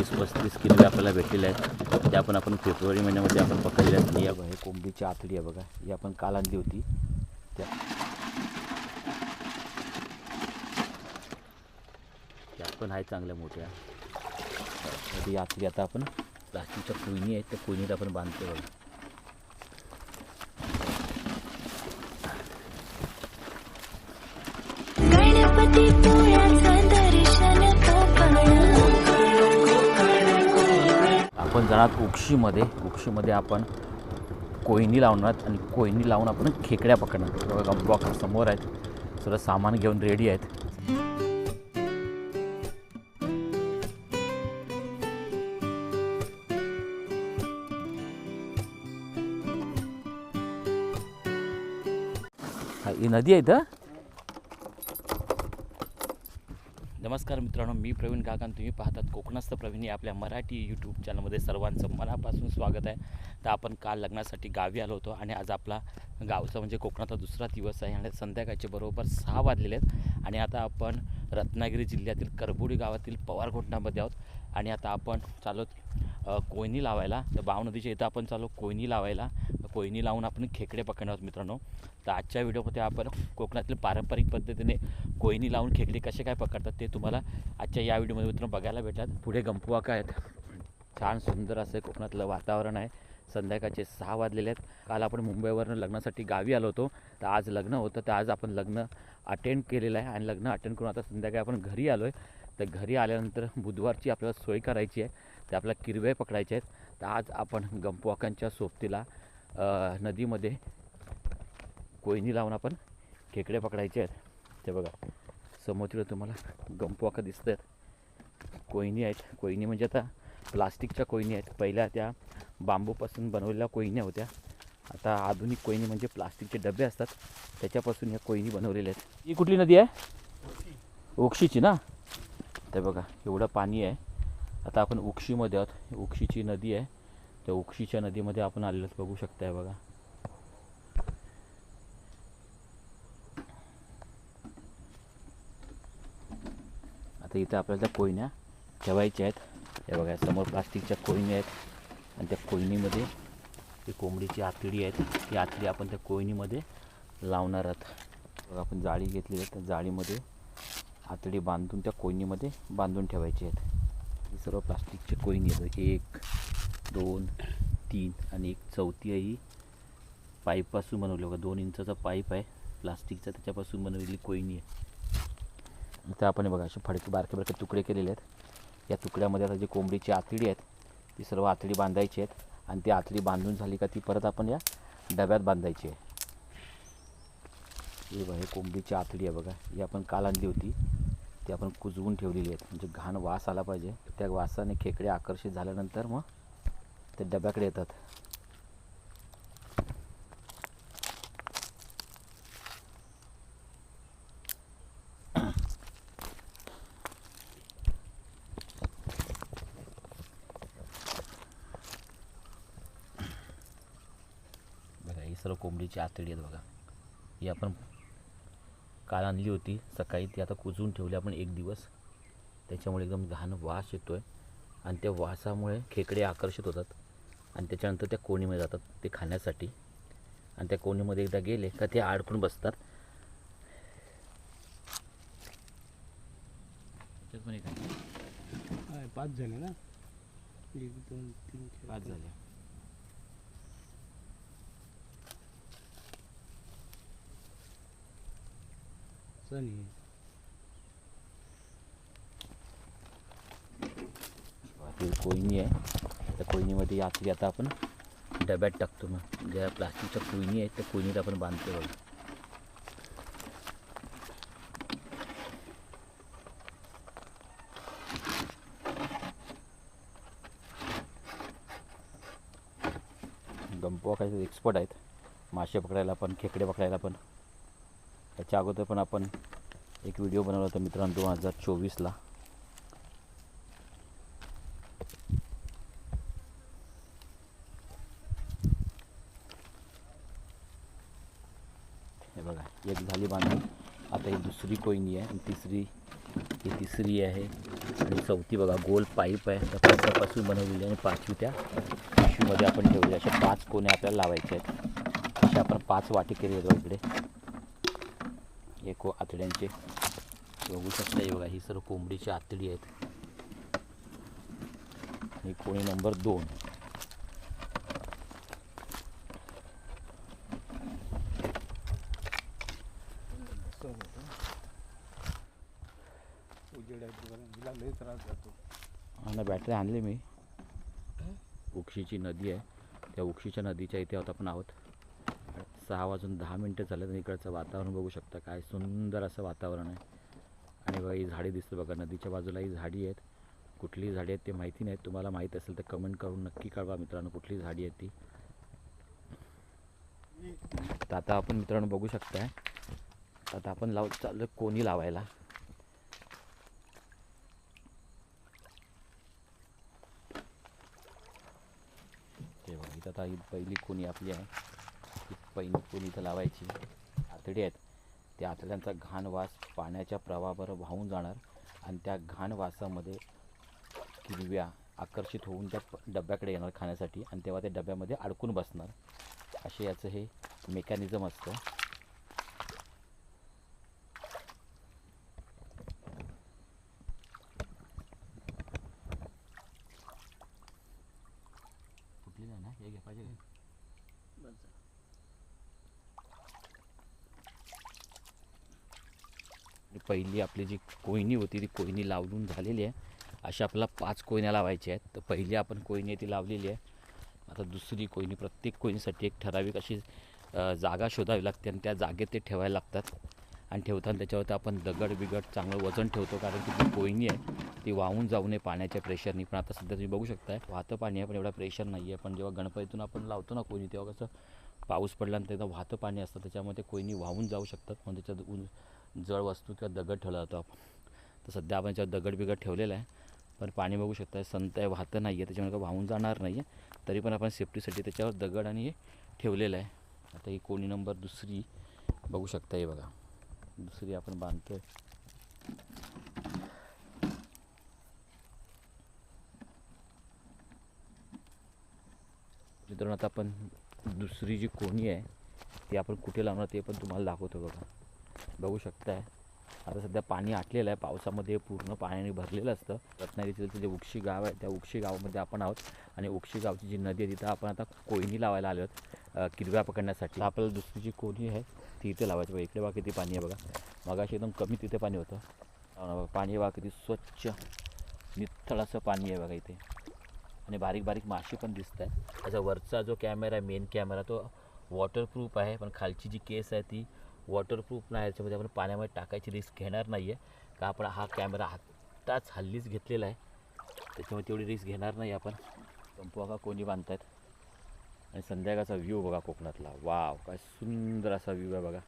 तीस पस्तीस किलो आपल्याला भेटलेले आहेत. त्या पण आपण फेब्रुवारी महिन्यामध्ये आपण पकडले आहेत. आणि या बघा, हे कोंबडीची आतडी आहे बघा. ही आपण काल आणली होती. त्या त्या पण आहेत चांगल्या मोठ्या. ती आतडी आता आपण प्लास्टिकच्या कोयनी आहेत त्या कोयनीत आपण बांधतो बघा. गणपती आपण जाणार उक्षीमध्ये. उक्षीमध्ये आपण कोयनी लावणार आणि कोयनी लावून आपण खेकड्या पकडणार. बघा ब्लॉक समोर आहेत. सगळं सामान घेऊन रेडी आहेत. ही नदी आहे इथं? नमस्कार मित्रांनो मी प्रवीण काकांत तुम्ही पाहतात कोकणस्थ प्रवीण या आपल्या मराठी यूट्यूब चॅनलमध्ये सर्वांचं मनापासून स्वागत आहे. तर आपण काल लग्नासाठी गावी आलो होतो आणि आज आपला गावचा म्हणजे कोकणाचा दुसरा दिवस आहे आणि संध्याकाळचे बरोबर सहा वाजलेले आहेत. आणि आता आपण रत्नागिरी जिल्ह्यातील करबुडी गावातील पवार घोटणामध्ये आहोत. आणि आता आपण चालू कोयनी लावायला. तर बाव नदीच्या इथं आपण चालू कोयनी लावायला. कोयनी लावून आपण खेकडे पकडणार आहोत मित्रांनो. तर आजच्या व्हिडिओमध्ये आपण कोकणातील पारंपरिक पद्धतीने कोयनी लावून खेकडे कसे काय पकडतात ते तुम्हाला आजच्या या व्हिडिओमध्ये मित्रांनो बघायला भेटतात. पुढे गंपुवाका आहेत. छान सुंदर असं कोकणातलं वातावरण आहे. संध्याकाळचे सहा वाजलेले आहेत. काल आपण मुंबईवरनं लग्नासाठी गावी आलो होतो. तर आज लग्न होतं. तर आज आपण लग्न अटेंड केलेलं आहे आणि लग्न अटेंड करून आता संध्याकाळी आपण घरी आलो आहे तर घरी आल्यानंतर बुधवारची आपल्याला सोय करायची आहे. ते आपल्याला किरवे पकडायचे आहेत. तर आज आपण गंपवाकांच्या सोबतीला नदीमध्ये कोयनी लावून आपण खेकडे पकडायचे आहेत. ते बघा. समोर तिकडे तुम्हाला गंपवाका दिसत आहेत कोयनी आहेत. कोयनी म्हणजे आता प्लास्टिकच्या कोयनी आहेत. पहिल्या त्या बांबूपासून बनवलेल्या कोयन्या होत्या. आता आधुनिक कोयनी म्हणजे प्लास्टिकचे डबे असतात. त्याच्यापासून या कोयनी बनवलेल्या आहेत. ही कुठली नदी आहे? ओक्षीची ना? ते बघा एवढं पाणी आहे. आता आपण उक्षीमध्ये आहोत. उक्षीची नदी आहे. त्या उक्षीच्या नदीमध्ये आपण आलेलो. बघू शकताय बघा. इथं आपल्याला कोयन्या ठेवायच्या आहेत. हे बघा समोर प्लास्टिकच्या कोयनी आहेत आणि त्या कोयनीमध्ये ती कोंबडीची आतडी आहेत. ती आतडी आपण त्या कोयनीमध्ये लावणार आहोत. बघा आपण जाळी घेतलेली आहे. त्या जाळीमध्ये आतडी बांधून त्या कोयनीमध्ये बांधून ठेवायची आहेत. ही सर्व प्लास्टिकची कोयनी आहेत. एक दोन तीन आणि एक चौथी आहे ही. पाईपपासून बनवली. बघा दोन इंचाचा पाईप आहे. प्लास्टिकचा त्याच्यापासून बनवलेली कोयनी आहे. इथं आपण बघा असे फडके बारके बारके तुकडे केलेले आहेत. या तुकड्यामध्ये आता जी कोंबडीची आतडी आहेत ती सर्व आतडी बांधायची आहेत आणि ती आतडी बांधून झाली का ती परत आपण या डब्यात बांधायची आहे. हे बघा हे कोंबडीची आतडी आहे बघा. ही आपण काल आणली होती. ती आपण कुजवून ठेवलेली आहेत. म्हणजे घाण वास आला पाहिजे. त्या वासाने खेकडे आकर्षित झाल्यानंतर मग ते डब्याकडे येतात बघा कोंबडीची आतडी आहेत बघा. ही आपण काल आणली होती सकाळी. ती आता कुजवून ठेवली आपण एक दिवस. त्याच्यामुळे एकदम घाण वास येतो आहे आणि त्या वासामुळे खेकडे आकर्षित होतात. आणि त्याच्यानंतर त्या कोणीमध्ये जातात ते खाण्यासाठी. आणि त्या कोणीमध्ये एकदा गेले का ते अडकून बसतात. पाच आहे ना? एक दोन तीन पाच. झाले. सण आहे. कोयनी आहे. त्या कोयनीमध्ये आतली आता आपण डब्यात टाकतो मग. ज्या प्लास्टिकच्या कोयनी आहेत त्या कोयनीत आपण बांधतो बघा. गंपवा काही एक्सपर्ट आहेत. मासे पकडायला पण खेकडे पकडायला पण. त्याच्या अगोदर पण आपण एक व्हिडिओ बनवला होता मित्रांनो दोन हजार चोवीसला. हे बघा एक झाली बांधून आता ही दुसरी कोयनी आहे. आणि तिसरी ही तिसरी आहे. आणि चौथी बघा गोल पाईप आहे. त्या पाईपापासून बनवलेली आणि पाचवी त्या पिशवीमध्ये आपण ठेवली अशा पाच कोणे आपल्याला लावायचे आहेत. अशा आपण पाच वाटी केली आहेत इकडे. हे को आतड्यांचे. बघू शकता हे बघा ही सर्व कोंबडीची आतडी आहेत. आणि कोणी नंबर दोन. आणि बॅटरी आणली मी. उक्षीची नदी आहे. त्या उक्षीच्या नदीच्या इथे आहोत आपण आहोत. सहा वाजून दहा मिनटं झाले तर इकडचं वातावरण बघू शकता. काय सुंदर असं वातावरण आहे. आणि बघा ही झाडी दिसते बघा. नदीच्या बाजूला ही झाडी आहेत. कुठली झाडी आहेत ते माहिती नाहीत. तुम्हाला माहीत असेल तर कमेंट करून नक्की कळवा मित्रांनो कुठली झाडी आहे ती. तर आता आपण मित्रांनो बघू शकताय. आता आपण लाव चाललो कोणी लावायला. ते बघित आता ही पहिली कोणी आपली आहे. ही पहिली इथं लावायची? आतडी आहेत. त्या आतड्यांचा घाण वास पाण्याच्या प्रवाहावर वाहून जाणार आणि त्या घाण वासामध्ये किरव्या आकर्षित होऊन त्या डब्याकडे येणार खाण्यासाठी आणि तेव्हा त्या डब्यामध्ये अडकून बसणार. असे याचं हे मेकॅनिझम असतं कुठली नाही ना हे घ्या पाहिजे का? आणि पहिली आपली जी कोयनी होती ती कोयनी लावून झालेली आहे. अशा आपल्याला पाच कोयन्या लावायच्या आहेत. तर पहिली आपण कोयनी ती लावलेली आहे. आता दुसरी कोयनी प्रत्येक कोयनीसाठी एक ठराविक अशी जागा शोधावी लागते आणि त्या जागेत ते ठेवायला लागतात. आणि ठेवताना त्याच्यावरती आपण दगड बिगड चांगलं वजन ठेवतो कारण की जी कोयनी आहे ती वाहून जाऊ नये पाण्याच्या प्रेशरनी पण आता सध्या तुम्ही बघू शकताय वाहतं पाणी आहे पण एवढा प्रेशर नाही आहे पण जेव्हा गणपतीतून आपण लावतो ना कोयनी तेव्हा कसं पाऊस पडल्यानंतर वाहतं पाणी असतं त्याच्यामध्ये कोयनी वाहून जाऊ शकतात. म्हणून त्याच्यात जड वस्तू किंवा दगड ठेवला जातो आपण. तर सध्या आपण याच्यावर दगड बिगड ठेवलेला आहे. पण पाणी बघू शकता संत आहे वाहतं नाही आहे त्याच्यामुळे काही वाहून जाणार नाही आहे तरी पण आपण सेफ्टीसाठी त्याच्यावर दगड आणि हे ठेवलेलं आहे. आता ही कोणी नंबर दुसरी बघू शकता हे बघा. दुसरी आपण बांधतोय. मित्रांनो आता आपण दुसरी जी कोणी आहे ती आपण कुठे लावणार ते पण तुम्हाला दाखवतो बघा. बघू शकताय. आता सध्या पाणी आटलेलं आहे. पावसामध्ये पूर्ण पाण्याने भरलेलं असतं. रत्नागिरीचं जे उक्षी गाव आहे त्या उक्षी गावामध्ये आपण आहोत. आणि उक्षी गावची जी नदी आहे तिथं आपण आता कोयनी लावायला आलो आहोत. किरव्या पकडण्यासाठी. आपल्याला दुसरी जी कोणी आहे ती इथे लावायची बघा. इकडे बघा किती पाणी आहे बघा. मगाशी एकदम कमी तिथे पाणी होतं. पाणी बघा किती स्वच्छ निथळ असं पाणी आहे बघा इथे. आणि बारीक बारीक माशी पण दिसत आहे त्याचा वरचा जो कॅमेरा आहे मेन कॅमेरा तो वॉटरप्रूफ आहे. पण खालची जी केस आहे ती वॉटरप्रूफ नाही याच्यामध्ये आपण पाण्यामध्ये टाकायची रिस्क घेणार नाही आहे का आपण हा कॅमेरा आत्ताच हल्लीच घेतलेला आहे. त्याच्यामुळे तेवढी रिस्क घेणार नाही आपण. पंपू बघा कोणी बांधतायत. आणि संध्याकाळचा व्ह्यू बघा कोकणातला. वाव काय सुंदर असा व्ह्यू आहे बघा.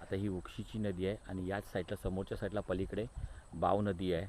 आता ही उक्षीची नदी आहे आणि याच साईडला समोरच्या साईडला पलीकडे बाव नदी आहे.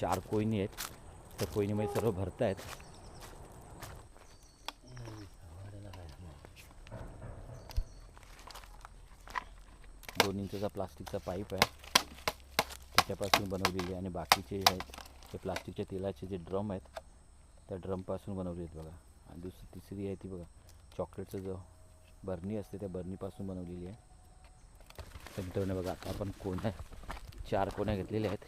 चार कोयनी आहेत. त्या कोयनीमध्ये सर्व भरत आहेत दोन इंचचा प्लास्टिकचा पाईप आहे. त्याच्यापासून बनवलेली आहे आणि बाकीचे आहेत ते प्लास्टिकच्या तेलाचे जे ड्रम आहेत त्या ड्रमपासून बनवले आहेत बघा. आणि दुसरी तिसरी आहे ती बघा. चॉकलेटचं जो बर्नी असते त्या बर्नीपासून बनवलेली आहे. तर मित्रांनो बघा आता आपण कोण्या चार कोण्या घेतलेल्या आहेत.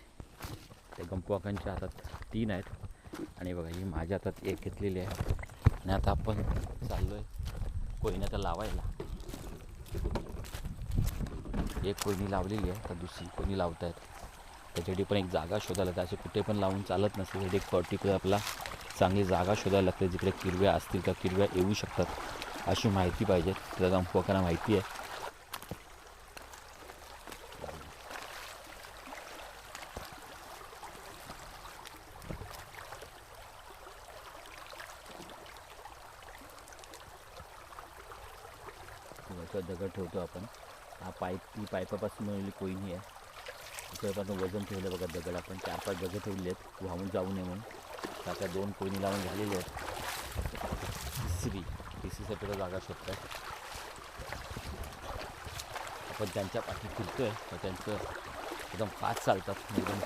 त्या गंपवाकांच्या हातात तीन आहेत. आणि बघा ही माझ्या हातात एक घेतलेली आहे. आणि आता आपण चाललो आहे कोयना लावायला. एक कोयनी लावलेली आहे तर दुसरी कोणी लावत आहेत त्याच्यासाठी पण एक जागा शोधायला लागते. असे कुठे पण लावून चालत नसते त्यासाठी एक पर्टिक्युलर आपला चांगली जागा शोधायला लागते. जिकडे किरव्या असतील का किरव्या येऊ शकतात. अशी माहिती पाहिजे. त्या गंपवाकांना माहिती आहे एक दगड ठेवतो आपण. हा पाईप ती पाईपापासून बनवलेली कोयनी आहे. त्याच्यापासून वजन ठेवलं बघा दगड आपण चार पाच दगड ठेवले आहेत वाहून जाऊ नये म्हणून. आता दोन कोयनी लावून झालेले आहेत. तिसरी तिसरीसाठी जागा शोधतात आपण त्यांच्या पाठी फिरतो तर त्यांचं एकदम पाच चालतात. एकदम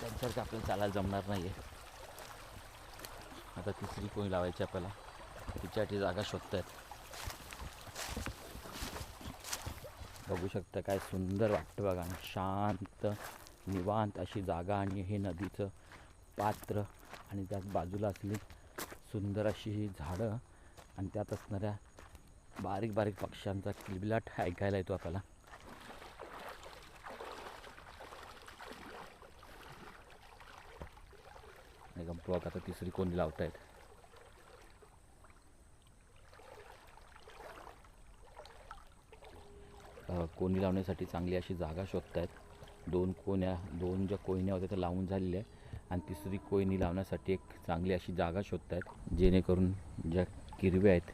त्यांच्यासारखं आपल्याला चालायला जमणार नाही आहे आता तिसरी कोणी लावायची आपल्याला. तिच्यासाठी जागा शोधत आहेत बघू शकता काय सुंदर वाटतं बघा. आणि शांत निवांत अशी जागा आणि हे नदीचं पात्र. आणि त्यात बाजूला असली सुंदर अशी ही झाडं. आणि त्यात असणाऱ्या बारीक बारीक पक्ष्यांचा किलबिलाट ऐकायला येतो आपल्याला. आणि आता तिसरी कोणी लावतायत. कोणी लावण्यासाठी चांगली अशी जागा शोधतायत. दोन कोण्या दोन ज्या कोयन्या होत्या त्या लावून झालेल्या आहे आणि तिसरी कोयनी लावण्यासाठी एक चांगली अशी जागा शोधतायत जेणेकरून ज्या किरव्या आहेत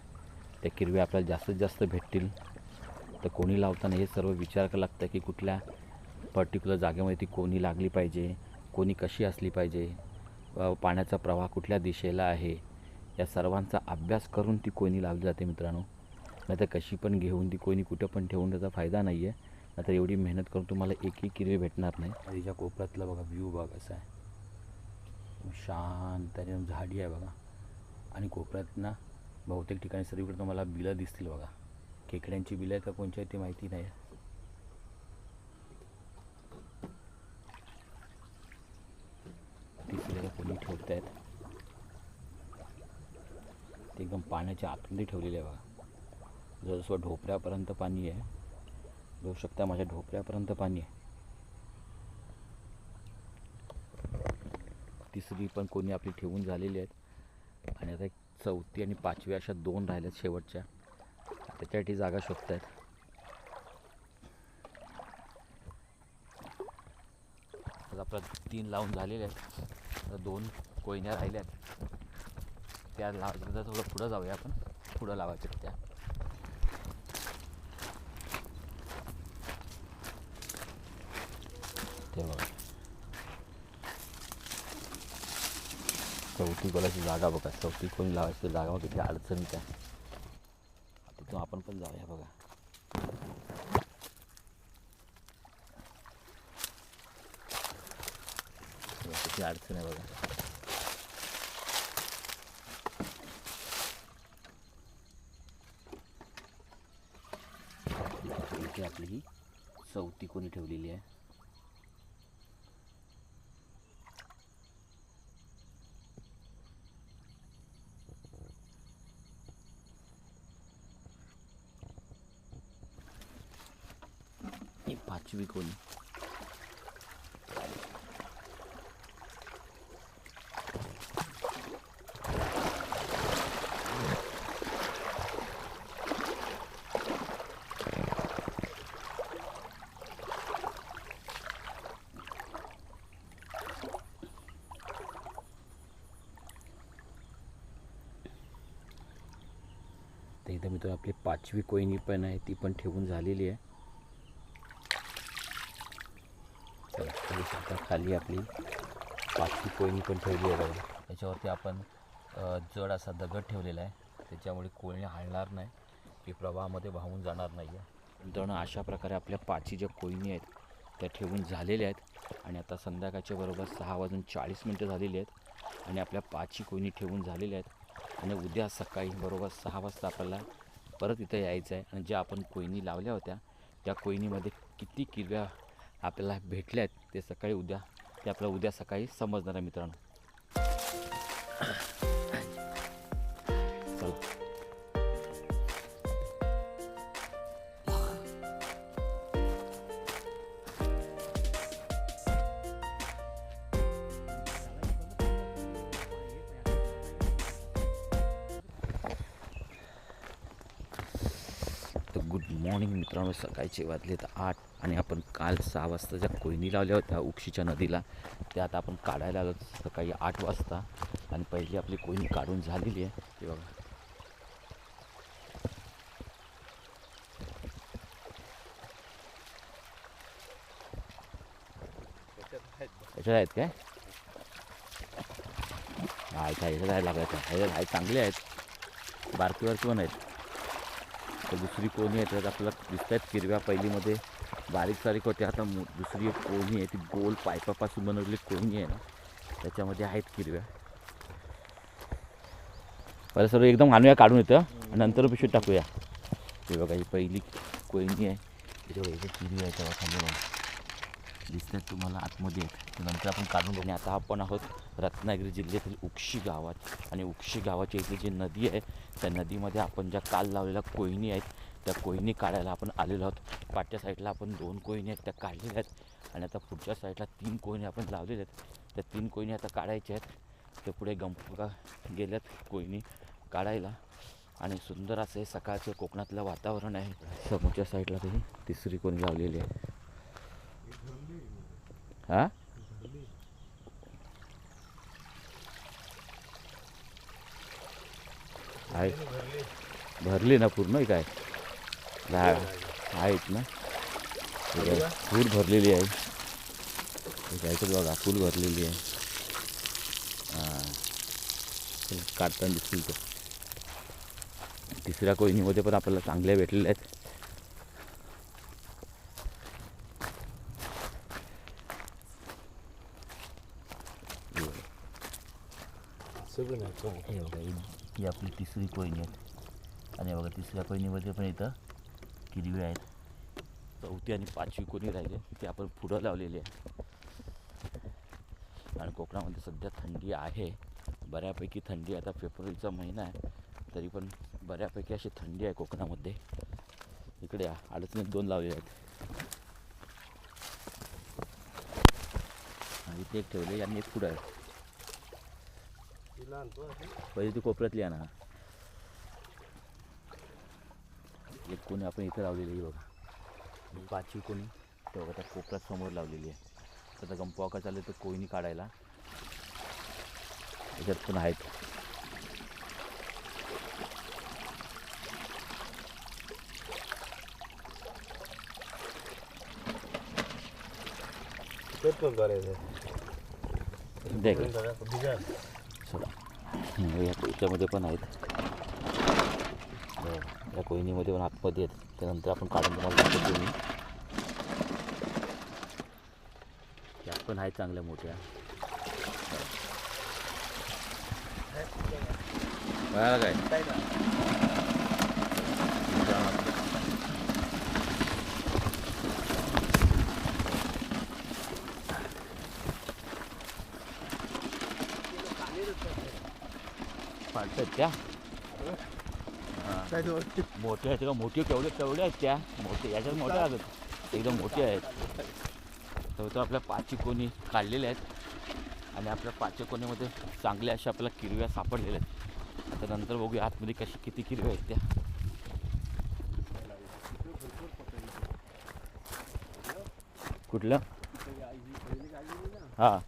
त्या किरव्या आपल्याला जास्तीत जास्त भेटतील. तर कोणी लावताना हे सर्व विचार करावं लागतं की कुठल्या पर्टिक्युलर जागेमध्ये ती कोणी लागली पाहिजे कोणी कशी असली पाहिजे पाण्याचा प्रवाह कुठल्या दिशेला आहे या सर्वांचा अभ्यास करून ती कोयनी लावली जाते मित्रांनो. नाही तर कशी पण घेऊन ती कोणी कुठं पण ठेवून त्याचा फायदा नाही आहे नाहीतर एवढी मेहनत करून तुम्हाला एक एक किरवी भेटणार नाही. तिच्या कोपऱ्यातला बघा व्ह्यू बघा कसा आहे. शांत आणि झाडी आहे बघा. आणि कोपऱ्यात ना बहुतेक ठिकाणी सर्वीकडे तुम्हाला बिलं दिसतील बघा. खेकड्यांची बिलं आहेत का कोणची ते माहिती नाही. तिसऱ्याला कोणी ठेवत आहेत ते एकदम पाण्याच्या आतमध्ये ठेवलेले आहे बघा. जसं ढोपऱ्यापर्यंत पाणी आहे. बघू शकता माझ्या ढोपऱ्यापर्यंत पाणी आहे. तिसरी पण कोणी आपली ठेवून झालेली आहेत. आणि आता एक चौथी आणि पाचवी अशा दोन राहिल्यात शेवटच्या. त्याच्यासाठी जागा शोधत आहेत आता आपल्या तीन लावून झालेले आहेत. आता दोन कोयन्या राहिल्या आहेत त्या लावायच्या थोडं पुढं जाऊया आपण. पुढं लावायच्या त्या. ते चौथी कोणाची जागा बघा चौथी कोणी जागा बघा किती अडचणीत आहे तिथून आपण पण जाऊया अडचण बघा इथे आपली ही चौथी आहे ही तर इथं मित्र आपली पाचवी कोयनी पण आहे ती पण ठेवून झालेली आहे चला खाली आता खाली आपली पाचवी कोयनी पण ठेवली आहे बघा. त्याच्यावरती आपण जड असा दगड ठेवलेला आहे. त्याच्यामुळे कोयणी हलणार नाही. ती प्रवाहामध्ये वाहून जाणार नाही आहे दण अशा प्रकारे आपल्या पाची ज्या कोयनी आहेत त्या ठेवून झालेल्या आहेत. आणि आता संध्याकाळच्या बरोबर सहा वाजून चाळीस मिनटं झालेली आहेत. आणि आपल्या पाची कोयनी ठेवून झालेल्या आहेत. आणि उद्या सकाळी बरोबर सहा वाजता आपल्याला परत इथं यायचं आहे. आणि ज्या आपण कोयनी लावल्या होत्या त्या कोयनीमध्ये किती किरव्या आपल्याला भेटल्या आहेत ते सकाळी उद्या ते आपल्याला उद्या सकाळी समजणार आहे मित्रांनो. सकाळचे वाजलेत आठ आणि आपण काल सहा वाजता ज्या कोयनी लावल्या होत्या उक्षीच्या नदीला त्या आता आपण काढायला आलो सकाळी आठ वाजता. आणि पहिली आपली कोयनी काढून झालेली आहे. ते बघा. त्याच्यात आहेत काय? हा ह्याच्यात आहे लागायचं ह्याच्यात आहे चांगले आहेत. बारकी बारकी पण आहेत. तर दुसरी कोणी आहे त्यात आपल्याला दिसत आहेत किरव्या पहिलीमध्ये बारीक सारीक होते. आता दुसरी एक कोणी आहे ती गोल पायपापासून बनवलेली कोणी आहे ना त्याच्यामध्ये आहेत किरव्या पहिलं सर्व एकदम आणूया काढून येतं आणि नंतर पिशवीत टाकूया. हे बघा ही पहिली कोयनी आहे. त्याच्यावर किरवी आहे तेव्हा खाली दिसतात तुम्हाला आतमध्ये आहेत. नंतर आपण काढून घेणे आता आपण आहोत रत्नागिरी जिल्ह्यातील उक्षी गावात आणि उक्षी गावाची इथली जी नदी आहे त्या नदीमध्ये आपण ज्या काल लावलेल्या कोयनी आहेत त्या कोयनी काढायला आपण आलेलो आहोत. पाठच्या साईडला आपण दोन कोयनी आहेत त्या काढलेल्या आहेत. आणि आता पुढच्या साईडला तीन कोयनी आपण लावलेल्या आहेत. त्या तीन कोयनी आता काढायच्या आहेत. ते पुढे गंपका गेल्यात कोयनी काढायला. आणि सुंदर असं हे सकाळचं कोकणातलं वातावरण आहे. समोरच्या साईडला तरी तिसरी कोणी लावलेली आहे. हां? आहे. भरली ना पूर्ण काय? दहा आहेत ना. फूल भरलेली आहे. इकडे बघा फुल भरलेली आहे. हां. काढताना दिसतील तर तिसऱ्या कोयनीमध्ये पण आपल्याला चांगल्या भेटलेल्या आहेत. हे. सगळं. ही आपली तिसरी कोयनी आहेत आणि बघा तिसऱ्या कोयनीमध्ये पण इथं किरवी आहेत. चौथी आणि पाचवी कोणी राहिले ते आपण पुढं लावलेली आहे. आणि कोकणामध्ये सध्या थंडी आहे. बऱ्यापैकी थंडी आता फेब्रुवारीचा महिना आहे. तरी पण बऱ्यापैकी अशी थंडी आहे कोकणामध्ये. इकडे अडचणीत दोन लावले आहेत. आणि इथे एक ठेवले आणि एक पुढं आहे. पहिली ती कोपऱ्यातली आहे ना एक कोणी आपण इथं लावलेली आहे बघा. आणि पाचवी कोणी. ते बघा त्या कोपऱ्यात समोर लावलेली आहे. त्याचा गंपवा का चालू तर कोयनी काढायला. त्याच्यात पण आहेत. पण करायचं देख बिघाड चला हं, या याच्यामध्ये पण आहेत. या कोयनीमध्ये पण आतमध्ये आहेत. त्यानंतर आपण काढून तुम्हाला दाखवतो मी. पण आहेत चांगल्या मोठ्या. काय. त्या? काय ते? मोठ्या आहेत का मोठी केवढे केवढे आहेत त्या? मोठे याच्यात मोठ्या आहेत. एकदम मोठे आहेत. तर तो आपल्या पाची कोणी काढलेल्या आहेत. आणि आपल्या पाचशे कोणीमध्ये चांगल्या अशा आपल्याला किरव्या सापडलेल्या आहेत. आता नंतर बघूया आतमध्ये कशी किती किरव्या आहेत त्या. कुठलं? हां.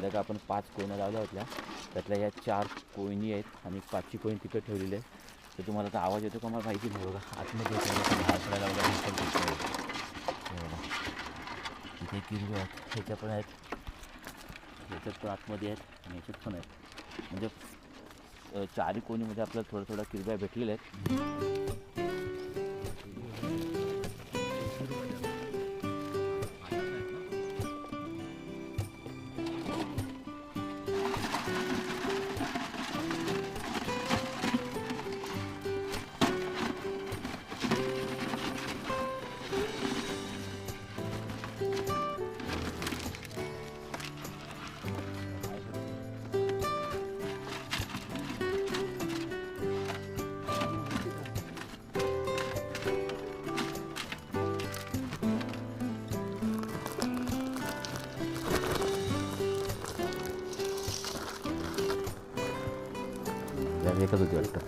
संध्याकाळ आपण पाच कोयना लावल्या होत्या. त्यातल्या या चार कोयनी आहेत आणि पाचची कोयनी तिकडे ठेवलेली आहे तर तुम्हाला आता आवाज येतो का मला माहिती नाही बघा. आतमध्ये येतो लावला तिथे. किरवे आहेत. ह्याच्या पण आहेत. ह्याच्यात पण आतमध्ये आहेत आणि ह्याच्यात पण आहेत. म्हणजे चारही कोणीमध्ये आपल्याला थोड्या थोड्या किरव्या भेटलेल्या आहेत. एकच होती वाटतं.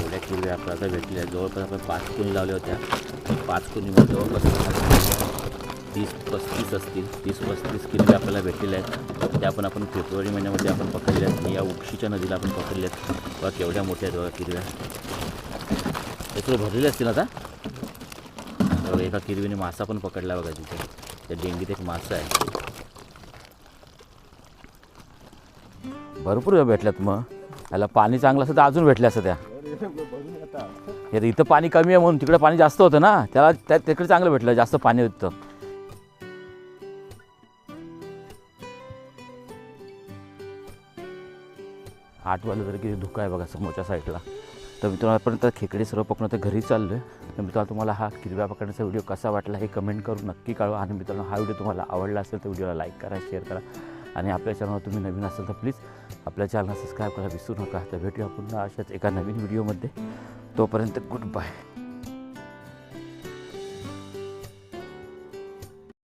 एवढ्या किरव्या आपल्याला आता भेटल्या जवळपास आपण पाच कुणी लावल्या होत्या. पाच कुणी जवळपास तीस पस्तीस असतील तीस पस्तीस किल्ले आपल्याला भेटलेल्या आहेत. त्या पण आपण फेब्रुवारी महिन्यामध्ये आपण पकडले आहेत. या उक्षीच्या नदीला आपण पकडल्यात बघा केवढ्या मोठ्या आहेत बघा किरव्या. हे भरलेले असतील आता? एका किरवीने मासा पण पकडला बघा तिथे. त्या डेंगीत एक मासा आहे. भरपूर भेटल्यात मग. याला पाणी चांगलं असतं तर अजून भेटल्या असतं त्या हे इथं पाणी कमी आहे म्हणून तिकडे पाणी जास्त होतं ना. त्याला त्या तिकडे चांगलं भेटलं जास्त पाणी होतं. आठ वाजलं तरी किती धुका आहे बघा समोरच्या साईडला. तर मित्रांनो आपण तर खेकडे सर्व पकडून तर घरी चाललो आहे तर मित्रांनो तुम्हाला हा किरव्या पकडण्याचा व्हिडिओ कसा वाटला हे कमेंट करून नक्की कळवा. आणि मित्रांनो हा व्हिडिओ तुम्हाला आवडला असेल तर व्हिडिओला लाईक करा शेअर करा. आणि आपल्या चॅनलवर तुम्ही नवीन असाल तर प्लीज आपल्या चॅनलला सबस्क्राईब करायला विसरू नका. तर भेटूया पुन्हा अशाच एका नवीन व्हिडिओमध्ये. तोपर्यंत गुड बाय